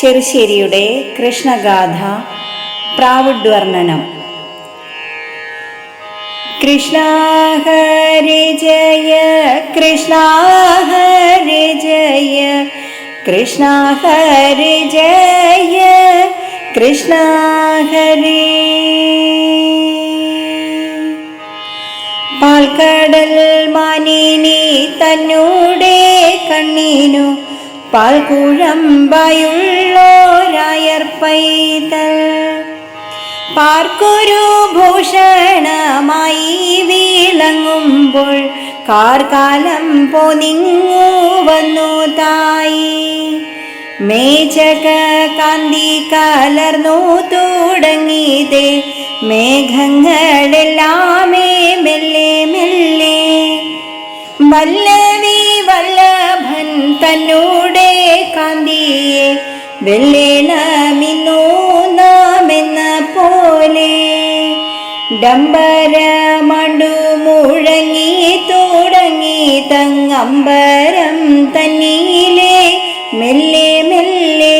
ചെറുശ്ശേരിയുടെ കൃഷ്ണഗാഥ പ്രാവുഡ്വർണനം. കൃഷ്ണ ഹരി ജയ കൃഷ്ണ ഹരി ജയ കൃഷ്ണ ഹരി ജയ കൃഷ്ണ ഹരി. പാൽക്കടൽ മാനിനി തന്നൂടെ കണ്ണീനു പാൽക്കുഴമ്പായുള്ളോരായർ പൈതൽ. പാർക്കൊരു ഭൂഷണമായി വീളങ്ങുമ്പോൾ കാർകാലം പോനിങ്ങു വന്നു തായി. മേചക കാന്തി കലർന്നു തുടങ്ങിയതേ മേഘങ്ങളെല്ലാമേ മെല്ലെ മെല്ലെ. വല്ലവി വല്ലഭൻ തന്നു വെള്ളേണമിന്നു നാമെന്ന പോലെ ഡംബരമണ്ടു മുഴങ്ങി തുടങ്ങി തങ്ങമ്പരം തന്നീലെ മെല്ലെ മെല്ലെ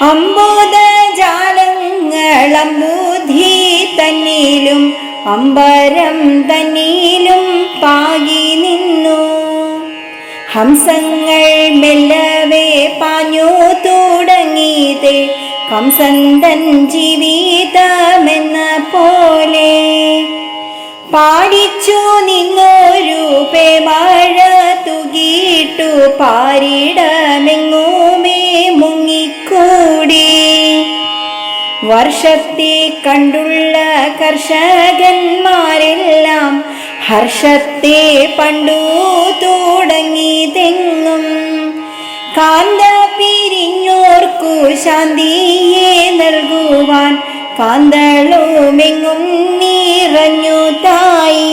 അമ്പുതജാലങ്ങളമ്പൂധി തന്നിലും അമ്പരം തന്നിലും പാകി നിന്നു. ഹംസങ്ങൾ മെല്ലവേ പാഞ്ഞു തുടങ്ങിയതേ. കംസന്തൻ ജീവിതമെന്ന പോലെ പാടിച്ചു നിന്നൊരു പേമഴ തുകിയിട്ടു പാരിടമെങ്ങുമേ മുങ്ങിക്കൂടി. വർഷത്തെ കണ്ടുള്ള കർഷകന്മാരെല്ലാം ഹർഷത്തെ പണ്ടു തുടങ്ങി തെങ്ങും കാന്ത പിരിഞ്ഞോർക്കു ശാന്തിയെ നൽകുവാൻ കാന്തളുമെങ്ങും നിറഞ്ഞു തായി.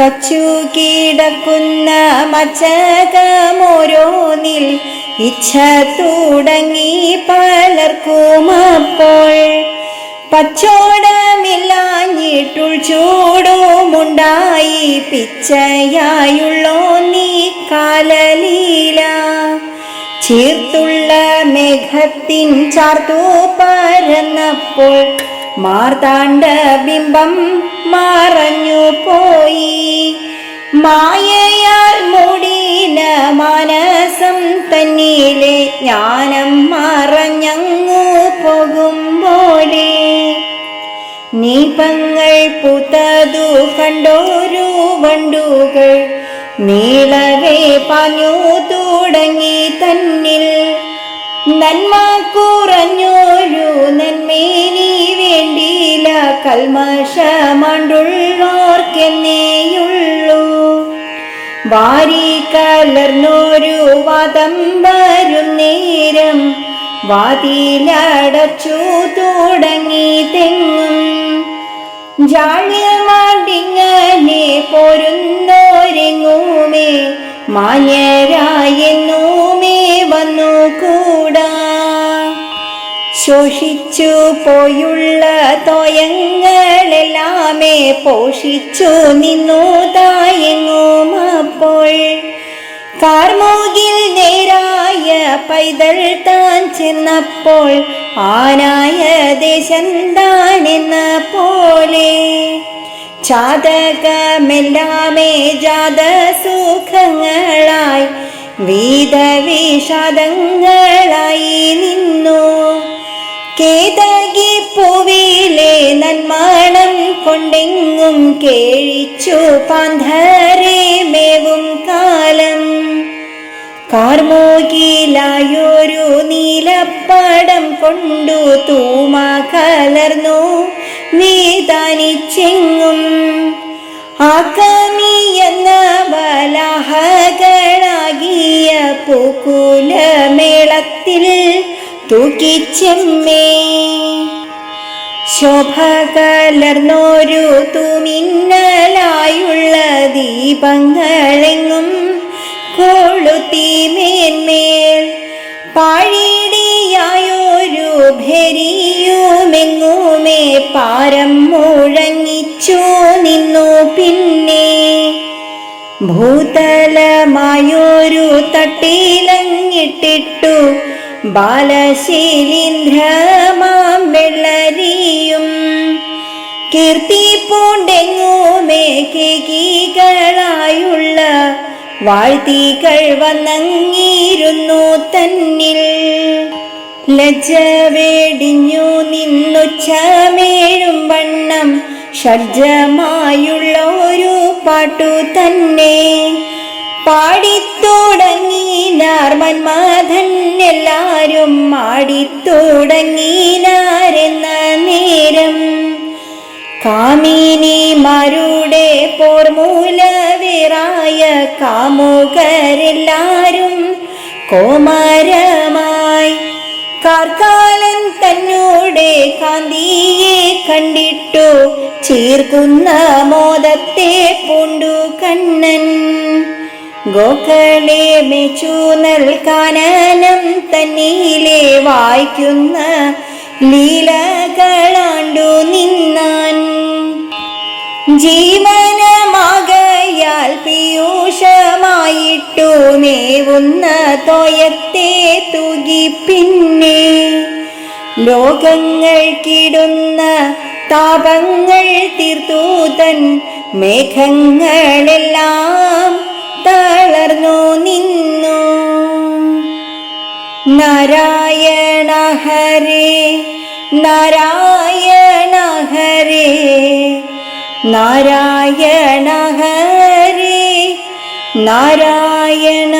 കച്ചു കിടക്കുന്ന മച്ചകമോരോന്നിൽ ഇച്ഛ തുടങ്ങി പലർക്കുമപ്പോൾ പച്ചോടമില്ലാഞ്ഞിട്ടു ചൂടുമുണ്ടായി പിച്ചയായുള്ളോ നീ കാലലീല ചീർത്തുള്ള മേഘത്തിൻ ചാർത്തു പരന്നപ്പോൾ മാർത്താണ്ഡ ബിംബം മറഞ്ഞു പോയി. മായയാൽ മൂടിന മാനസം തന്നിലെ ജ്ഞാനം മറഞ്ഞങ്ങു പോകും പോലെ നീപങ്ങൾ പുത്തതു കണ്ടോരു വണ്ടുകൾ നീളവേ പാഞ്ഞു തുടങ്ങി തന്നിൽ നന്മ കുറഞ്ഞൊരു നന്മേനി വേണ്ടിയില്ല കൽമഷമണ്ടുള്ളോർക്കെന്നേയുള്ളൂ വാരി കലർന്നൊരു വാദം വരുന്നേരം വാതിലടച്ചു തുടങ്ങി തെങ്ങും. ജാള്യമാണ്ടിങ്ങനെ പോരുന്നോരെങ്ങുമേ മാന്യരായെന്നുമേ വന്നു കൂടാ ശോഷിച്ചു പോയുള്ള തോയങ്ങളെല്ലാമേ പോഷിച്ചു നിന്നു തായെങ്ങും അപ്പോൾ. കാർമോകിൽ നേരായ പൈതൽ താൻ ചെന്നപ്പോൾ ആനായ ദേശം താനെന്ന പോലെ. ചാതകമെല്ലാമേ ജാത സുഖങ്ങളായി വീതവിഷാദങ്ങളായി നിന്നു. കേതകി പൂവിലെ നന്മാണം കൊണ്ടെങ്ങും കേഴിച്ചു പാന്ധരെ മേവും കാലം. കാർമോകിലായൊരു നീലപ്പടം കൊണ്ടു തൂമ കലർന്നു വേദാനിച്ചെങ്ങും ആകാമി എന്ന ബലാഹകളാകിയ പൂക്കുലമേളത്തിൽ തൂക്കിച്ചെമ്മേ. ശോഭ കലർന്നൊരു തൂമിന്നലായുള്ള ദീപങ്ങളെങ്ങും കൊളുത്തിമേന്മേൽ പാഴിടിയായൊരു ഭരിയുമെങ്ങുമേ പാരം മുഴങ്ങിച്ചു നിന്നു പിന്നെ. ഭൂതലമായൊരു തട്ടിലങ്ങിട്ടിട്ടു ബാലശീലീന്ദ്രമാം വെള്ളരിയും. കീർത്തി പൂണ്ടെങ്ങുമേ കേകികളായുള്ള വാഴ്ത്തികൾ വന്നങ്ങിയിരുന്നു തന്നിൽ. ലജ്ജ വേടിഞ്ഞു നിന്നുച്ചമേഴും വണ്ണം. ഷഡ്ജമായുള്ള ഒരു പാട്ടു തന്നെ. പാടിത്തുടങ്ങിനാർ മന്മഥൻ എല്ലാരും മാടിത്തുടങ്ങിനാരെന്ന നേരം. കാമിനിമാരുടെ പോർമൂലവിറായ കാമുകരെല്ലാരും കോമരമായി കാർക്കാലൻ തന്നോടെ കാന്തിയെ കണ്ടിട്ടു. ചീർക്കുന്ന മോദത്തെ പൂണ്ടു കണ്ണൻ. ഗോക്കളെ മെച്ചു നൽകാനനം തന്നീലെ വായിക്കുന്ന ലീലകളാണ്ടു നിന്നാൻ. ജീവനമാകയാൽ പീയൂഷമായിട്ടു മേവുന്ന തോയത്തെ തുകി പിന്നെ ലോകങ്ങൾ കിടുന്ന താപങ്ങൾ തീർത്തൂതൻ മേഘങ്ങളെല്ലാം തളർന്നു നിന്നു. നാരായണ ഹരേ നാരായണ ഹരേ. നാരായണ ഹരേ നാരായണ